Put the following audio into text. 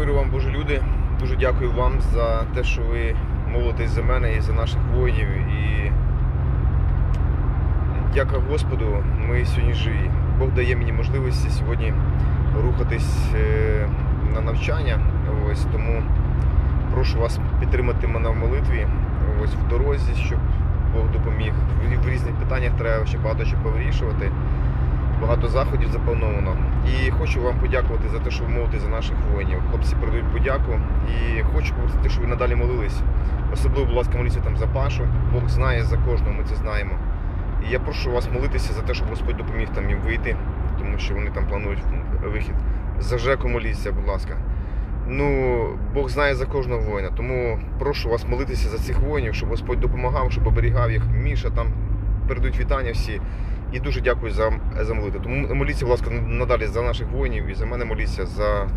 миру вам, Божі люди. Дуже дякую вам за те, що ви молитесь за мене і за наших воїнів. І дяка Господу, ми сьогодні живі. Бог дає мені можливості сьогодні рухатись е, на навчання. Ось тому прошу вас підтримати мене в молитві. Ось в дорозі, щоб Бог допоміг. В різних питаннях треба ще багато що повирішувати. Багато заходів заплановано. І хочу вам подякувати за те, що ви молитесь за наших воїнів. Хлопці передають подяку. І хочу попросити, щоб ви надалі молились. Особливо, будь ласка, моліться там за Пашу. Бог знає за кожного, ми це знаємо. І я прошу вас молитися за те, щоб Господь допоміг там їм вийти, тому що вони там планують вихід. За Жеку моліться, будь ласка. Ну, Бог знає за кожного воїна, тому прошу вас молитися за цих воїнів, щоб Господь допомагав, щоб оберігав їх. Міша там передають вітання всі. І дуже дякую за, за молитву. Тому моліться, будь ласка, надалі за наших воїнів і за мене моліться за